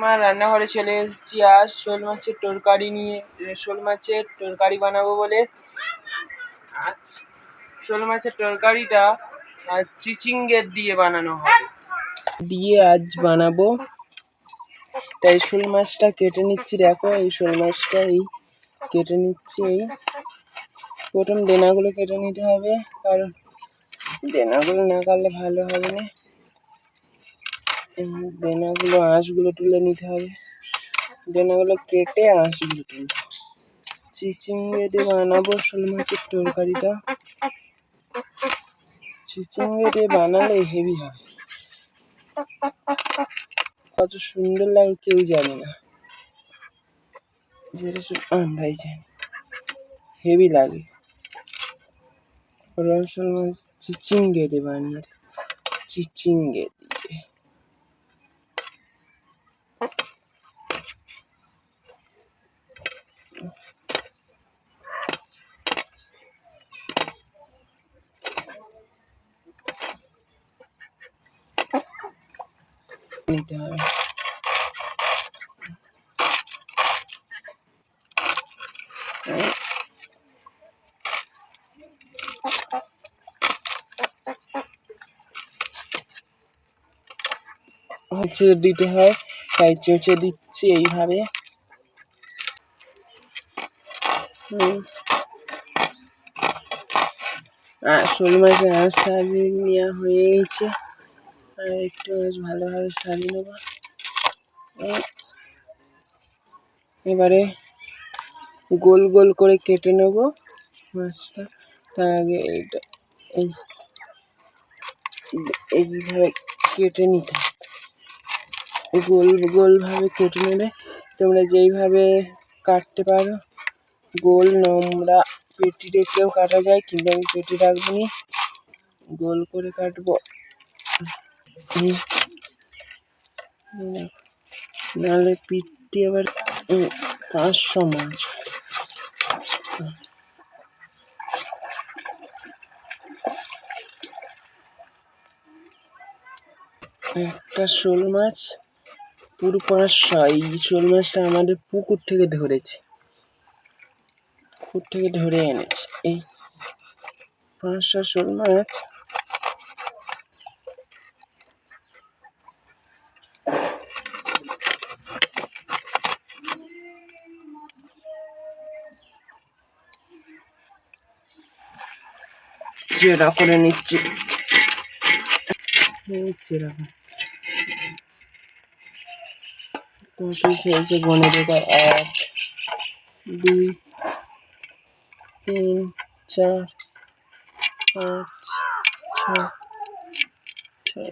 মা রান্নাঘরে চলে এসেছি। আর শোল মাছের তরকারি নিয়ে শোল মাছের তরকারি বানাবো বলে। আজ শোল মাছের তরকারিটা চিচিঙ্গের দিয়ে বানানো হবে। দিয়ে আজ বানাবো। তাই শোল মাছটা কেটে নিচ্ছি। দেখো, এই শোল মাছটা এই কেটে নিচ্ছি। এই প্রথম ডেনাগুলো কেটে নিতে হবে, কারণ ডেনাগুলো না কাটলে ভালো হবে না। ডেনাগুলো আঁশগুলো তুলে নিতে হবে। ডেনাগুলো কেটে আঁশগুলো তুলতে। চিচিঙ্গে দিয়ে বানাবো শোল মাছের তরকারিটা। চিচিঙ্গে দিয়ে বানালে হেভি হয়। কত সুন্দর লাগে, কেউ জানে না। যেটা শুধু আমরাই জানি। হেভি লাগে। ওরা শোল মাছ চিচিঙ্গে বানিয়ে চিচিঙ্গে দিয়ে নিতে হবে হচ্ছে দিতে হয় তাই চেঁচে দিচ্ছি এইভাবে। আর শোল আঁশ সাজিয়ে নেওয়া হয়ে গেছে। আর একটু বেশ ভালোভাবে সাজিয়ে নেব। এবারে গোল গোল করে কেটে নেব মাছটা। তার আগে এইটা, এই এইভাবে কেটে নিতে। গোল গোলভাবে কেটে নিলে তোমরা যেইভাবে কাটতে পারো। গোল নোংরা পেটি রেখেও কাটা যায়, কিন্তু আমি পেটি রাখব নি। গোল করে কাটবো। নাহলে পিঠটি আবার পাঁচশো মাছ একটা শোল মাছ। পুরো পাঁচশো এই শোল মাছটা আমাদের পুকুর থেকে ধরেছে। পুকুর থেকে ধরে এনেছে। এই পাঁচশো শোল মাছ চেরা করে নিচ্ছি। চেরা কত হয়েছে দেবা এক দুই তিন চার পাঁচ ছয় ছয়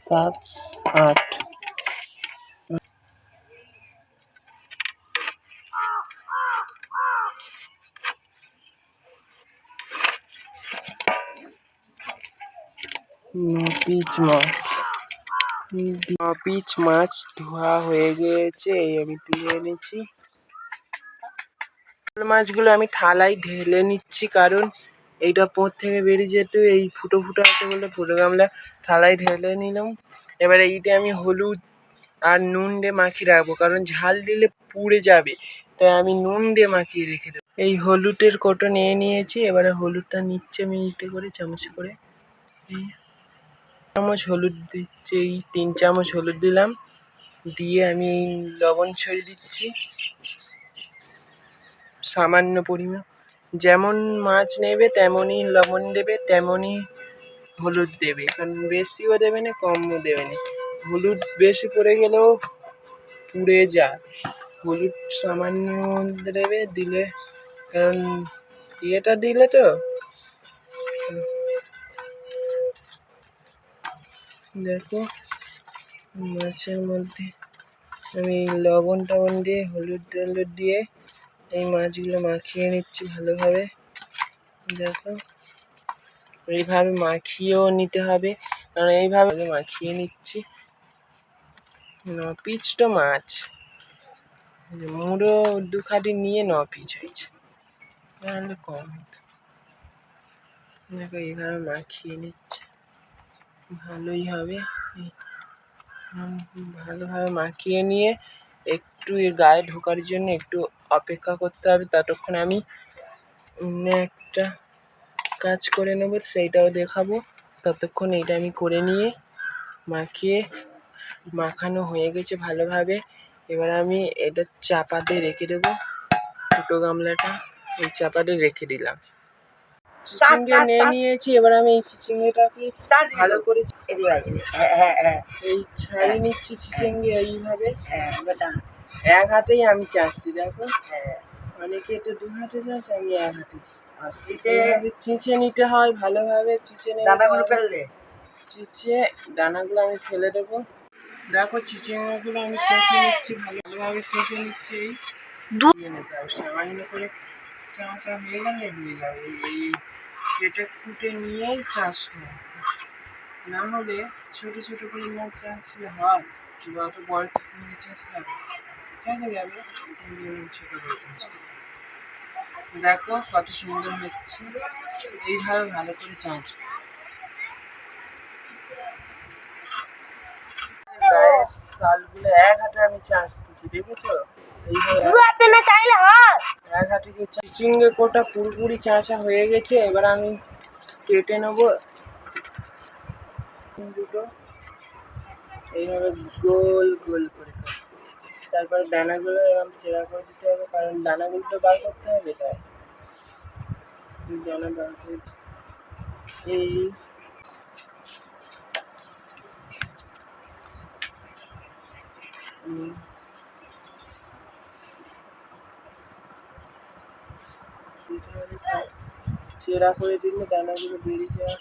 সাত আট। পিচ মাছ। পিচ মাছ ধোয়া হয়ে গিয়েছে, এই আমি তুলে এনেছি মাছগুলো আমি থালায় ঢেলে নিচ্ছি, কারণ এইটা পোঁত থেকে বেরিয়ে যেত এই ফুটো ফুটো আছে বলে ফুটো গামলা থালায় ঢেলে নিলাম। এবারে এইটা আমি হলুদ আর নুন দিয়ে মাখিয়ে রাখব, কারণ ঝাল দিলে পুড়ে যাবে। তাই আমি নুন দিয়ে মাখিয়ে রেখে দেবো। এই হলুদের কোটো নিয়ে নিয়েছি, এবারে হলুদটা নিচ্ছে আমি ইতে করে, চামচ করে। চামচ হলুদ দিচ্ছি এই তিন চামচ হলুদ দিলাম, দিয়ে আমি লবণ ছড়িয়ে দিচ্ছি। সামান্য পরিমাণ। যেমন মাছ নেবে, তেমনই লবণ দেবে, তেমনই হলুদ দেবে। কারণ বেশিও দেবে না, কমও দেবে না। হলুদ বেশি পড়ে গেলেও পুড়ে যায়। হলুদ সামান্য দেবে, দিলে, কারণ ইয়েটা দিলে তো দেখো, মাছের মধ্যে আমি লবণ টবণ দিয়ে, হলুদ টলুদ দিয়ে এই মাছগুলো মাখিয়ে নিচ্ছি ভালোভাবে। দেখো, এইভাবে মাখিয়েও নিতে হবে, কারণ এইভাবে মাখিয়ে নিচ্ছি, ন পিচটা মাছ। মুড়ো দুখাটি নিয়ে ন পিচ হয়েছে। নাহলে কম হতো। দেখো, এইভাবে মাখিয়ে নিচ্ছে। ভালোই হবে। ভালোভাবে মাখিয়ে নিয়ে একটু এর গায়ে ঢোকার জন্য একটু অপেক্ষা করতে হবে। ততক্ষণ আমি অন্য একটা কাজ করে নেব, সেইটাও দেখাবো। ততক্ষণ এটা আমি করে নিয়ে মাখিয়ে, মাখানো হয়ে গেছে ভালোভাবে। এবার আমি এটা চাপাতে রেখে দেবো। ছোটো গামলাটা এই চাপাতে রেখে দিলাম। চিচিঙ্গে নিয়ে নিয়েছি এবার আমি এই চিচিঙ্গেটাকে ভালো করে এই ছাড়িয়ে নিচ্ছি চিচিঙ্গে এইভাবে। এক হাতেই আমি চাষছি দেখো। অনেকে এটা দু হাতে চাষ আমি এক হাতে চিচে নিতে হয় ভালোভাবে চিচে নিতে হবে। চিচে দানাগুলো আমি ফেলে দেবো। দেখো চিচিঙ্গাগুলো আমি চেঁচে নিচ্ছি ভালোভাবে চেঁচে নিচ্ছি। এই সামান্য করে চাঁচা হয়ে গেলে হয়ে যাবে। এই- এই কেটে নিয়েই চাষটা। না হলে ছোট ছোট করে না চাষলে হয়, কিংবা অত বড় চাষা যাবে চাষা যাবে এই জন্য ছোট করে চাষটা দেখো কত সুন্দর হচ্ছে, এইভাবে ভালো করে গায়ের শালগুলো এক হাতে আমি চাষ দিচ্ছি, দেখেছ? হাতে না চাইলে হয়। কোটা পুরোপুরি চাঁচা হয়ে গেছে এবার আমি কেটে নেব। দুটো। এইভাবে গোল গোল করে। তারপরে দানাগুলো এরকম চেরা করে দিতে হবে কারণ দানাগুলো তো বার করতে হবে তাই। দানা বার করে এই। উম, এইভাবে কা- চেরা করে দিলে দানাগুলো বেরিয়ে যায়।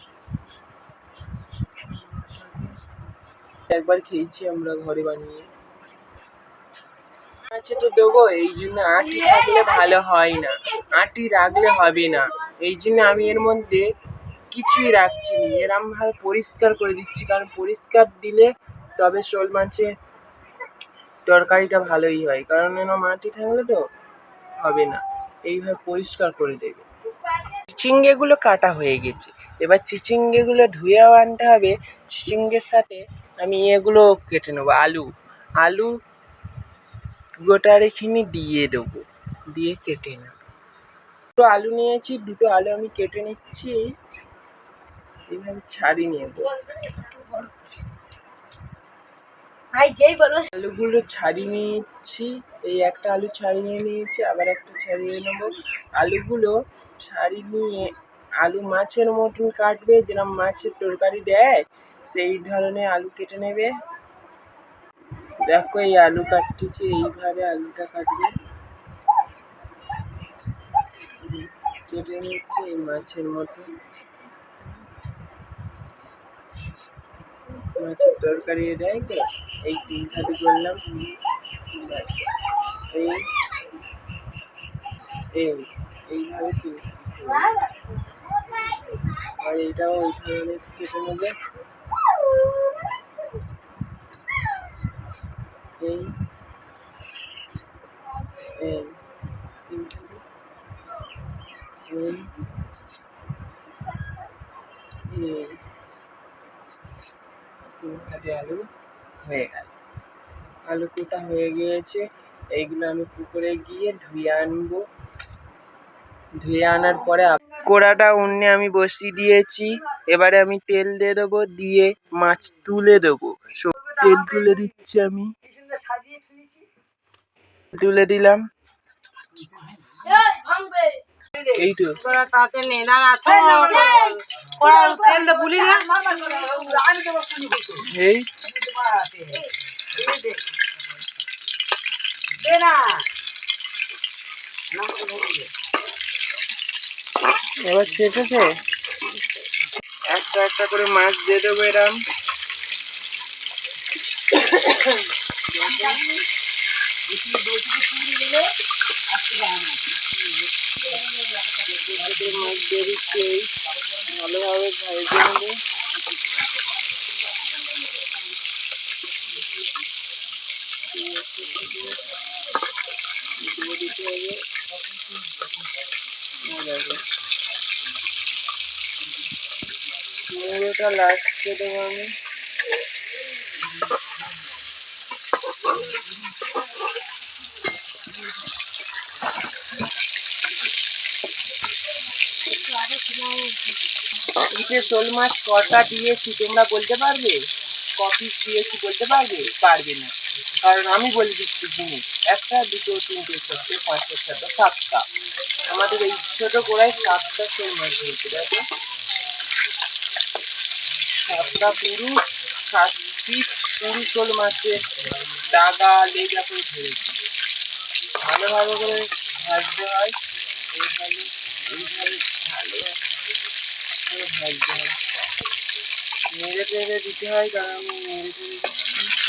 একবার খেয়েছি আমরা ঘরে বানিয়ে। আচ্ছা তো দেবো, এই জন্য আটি থাকলে ভালো হয় না। আটি রাখলে হবে না। এই জন্য আমি এর মধ্যে কিছুই রাখছি না। এরম ভাবে পরিষ্কার করে দিচ্ছি, কারণ পরিষ্কার দিলে তবে শোল মাছের তরকারিটা ভালোই হয়। কারণ এর মাটি থাকলে তো হবে না। এইভাবে পরিষ্কার করে দেবে। চিচিঙ্গেগুলো কাটা হয়ে গেছে। এবার চিচিঙ্গেগুলো ধুয়েও আনতে হবে। চিচিঙ্গের সাথে আমি এগুলো কেটে নেব। আলু আলু গোটা রেখিনি দিয়ে দেবো। দিয়ে কেটে নেব। দুটো আলু নিয়েছি, দুটো আলু আমি কেটে নিচ্ছি। এইভাবে ছাড়িয়ে নেব। ভাই, যেই বলব আলুগুলো ছাড়িয়ে নিচ্ছি এই একটা আলু ছাড়িয়ে নিয়েছি, আবার একটা ছাড়িয়ে নেব। আলুগুলো ছাড়িয়ে নিয়ে আলু মাছের মতন কাটবে যেরকম মাছের তরকারি দেয়, সেই ধরনের আলু কেটে নেবে। দেখো, এই আলু কাটতেছি, এইভাবে আলুটা কাটবে। কেটে নিচ্ছে এই মাছের মতো মাছের তরকারি দেয় তো। এই তিন খাতে করলাম এই এই, এইভাবে আর এইটাও ওই ধরনের কেটে নেবে এই এই এই খাতে আলু হয়ে গেল। আলু কোটা হয়ে গিয়েছে। এইগুলো আমি পুকুরে গিয়ে ধুয়ে আনব। ধুয়ে আনার পরে কোড়াটা উন্নে আমি বসিয়ে দিয়েছি। এবারে আমি তেল দিয়ে দেবো, দিয়ে মাছ তুলে দেবো। তেল তুলে দিচ্ছি আমি। তুলে দিলাম। এই তো। তাতে এবার চেপেছে একটা একটা করে মাছ দিয়ে দেবো এরম। ভালোভাবে ভেজে দিতে শোল মাছ কটা দিয়েছি তোমরা বলতে পারবে? ক দিয়েছি বলতে পারবে? পারবে না। কারণ আমি বলে দিচ্ছি জিনিস একটা দুটো তিনটে চারটে পাঁচটা ছটা সাতটা। আমাদের এই ছোট গোড়ায় সাতটা শোল মাছ হয়েছে, দেখো। সাতটা পুরু, সাত পিস পুরু শোল মাছের ডাগা, লেজা করে ধরেছি ভালোভাবে করে ভাজতে হয়। এইভাবে ভালো করে ভাজতে হয়। নেড়ে টেড়ে দিতে হয়, কারণ আমি নেড়ে টেড়ে দিচ্ছি।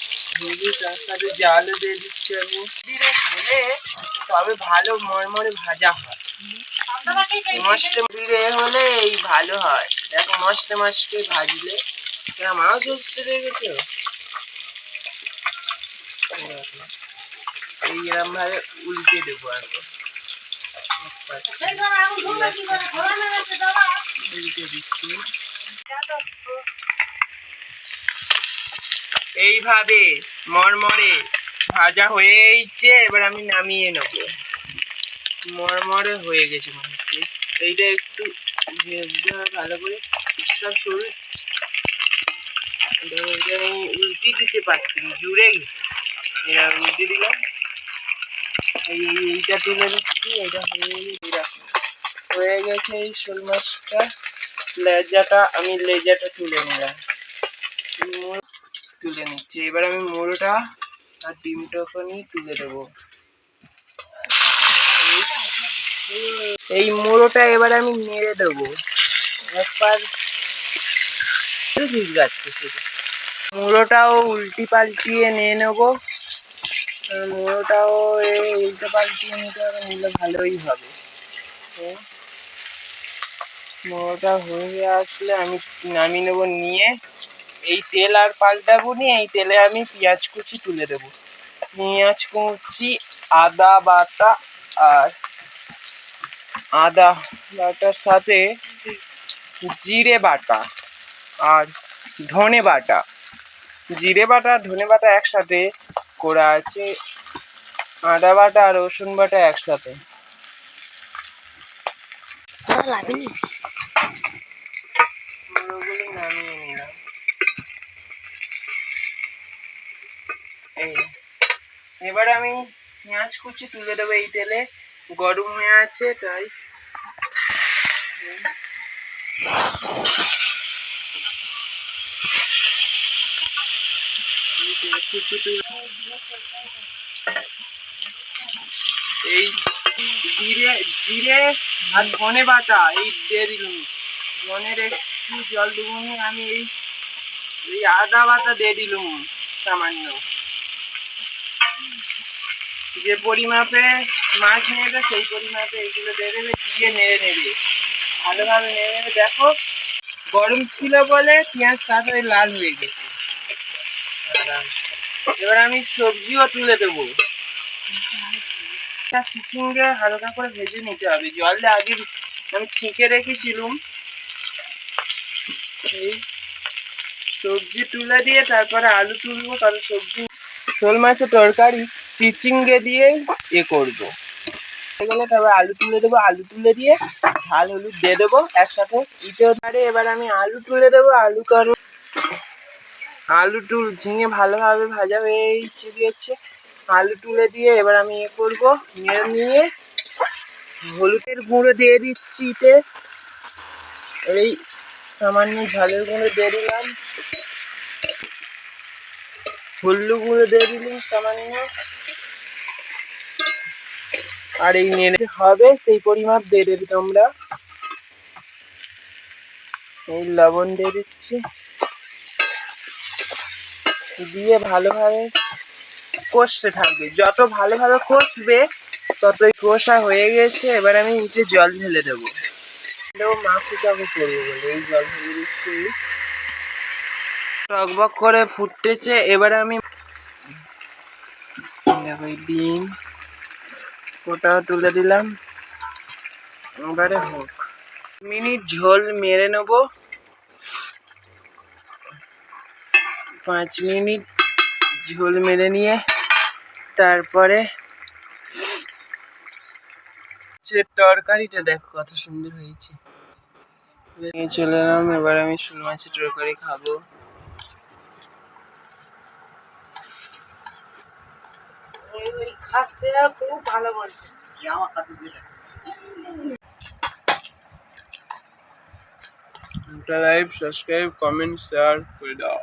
তার সাথে জালও দিয়ে দিচ্ছি আমি ধীরে হলে তবে ভালো মরমরে ভাজা হয় মস্ত ধীরে হলে এই ভালো হয় দেখো মস্ত মস্ত ভাজলে এটা মাছ আসতে দেখেছ এই উল্টে দেবো আগে দিচ্ছি এইভাবে মরমরে ভাজা হয়েছে এবার আমি নামিয়ে নেব। মরমরে হয়ে গেছে মনে হচ্ছে। এইটা একটু ভালো করে সব সরু। আমি উল্টি দিতে পারছি জুড়ে এটা উল্টে দিলাম। এই, এই- এইটা তুলে দিচ্ছি এটা হয়ে হয়ে গেছে এই শোল মাছটা। লেজাটা, আমি লেজাটা তুলে নিলাম। তুলে নিচ্ছি। এবার আমি মুড়োটা আর ডিমটা ওখানে তুলে দেবো। এই- মুড়োটা এবার আমি নেড়ে দেবো। একবার মুড়োটাও উল্টি পাল্টিয়ে নিয়ে নেব। মুড়োটাও উল্টে পাল্টিয়ে নিতে হবে, নিলে ভালোই হবে। মুড়োটা হয়ে আসলে আমি নামিয়ে নেব নিয়ে। এই তেল আর পাল্টাবো নিয়ে এই তেলে আমি পেঁয়াজ কুচি তুলে দেবো। পেঁয়াজ কুচি, আদা বাটা আর আদা বাটার সাথে জিরে বাটা আর ধনে বাটা। জিরে বাটা ধনে বাটা একসাথে করা আছে, আদা বাটা আর রসুন বাটা একসাথে মুড়োগুলো নামিয়ে নিলাম এই এবার আমি পেঁয়াজ কুচি তুলে দেবো এই তেলে। গরম হয়ে আছে তাই। এই জিরে জিরে আর ধনে বাটা এই দিয়ে দিলাম। ধনের একটু জল দেবো নি, আমি এই এই আদা বাটা দিয়ে দিলুম সামান্য। যে পরিমাপে মাছ নেবে, সেই পরিমাপে এগুলো দেবে দিয়ে নেড়ে নেবে। ভালোভাবে নেড়ে নেবে দেখো, গরম ছিল বলে পেঁয়াজ তাড়াতাড়ি লাল হয়ে গেছে। এবার আমি সবজিও তুলে দেবো। চিচিঙ্গে হালকা করে ভেজে নিতে হবে। জল দিয়ে আগে আমি ছিঁকে রেখেছিলুম। এই সবজি তুলে দিয়ে তারপরে আলু তুলবো, কারণ সবজি শোল মাছের তরকারি চিচিঙ্গে দিয়ে এ করব। হয়ে গেলে তারপর আলু তুলে দেবো, আলু তুলে দিয়ে ঝাল হলুদ দিয়ে দেবো একসাথে। ইটেও ধারে এবার আমি আলু তুলে দেবো, আলু কারণ আলু টুল ঝিঙে ভালোভাবে ভাজা হয়েছে দিয়েছে আলু তুলে দিয়ে এবার আমি এ করব, নিয়ে নিয়ে হলুদের গুঁড়ো দিয়ে দিচ্ছি ইতে এই সামান্য ঝালের গুঁড়ো দিয়ে দিলাম। হলুদ গুঁড়ো দিয়ে দিলাম সামান্য। আর এই নেড়ে হবে, সেই পরিমাপ দিয়ে দেবে তোমরা। এই লবণ দিয়ে দিচ্ছি। দিয়ে ভালোভাবে কষতে থাকবে। যত ভালোভাবে কষবে, ততই কষা হয়ে গেছে। এবার আমি নিচে জল ঢেলে দেবো। জল টকবক করে ফুটেছে এবারে আমি দেখো ডিম। ওটাও তুলে দিলাম। এবারে হোক। মিনিট ঝোল মেরে নেব। পাঁচ মিনিট ঝোল মেরে নিয়ে তারপরে যে তরকারিটা দেখো কত সুন্দর হয়েছে। চলে এলাম, এবার আমি শোল মাছের তরকারি খাব। খাচ্ছে খুব ভালো বলছে লাইভ সাবস্ক্রাইব কমেন্ট শেয়ার করে দাও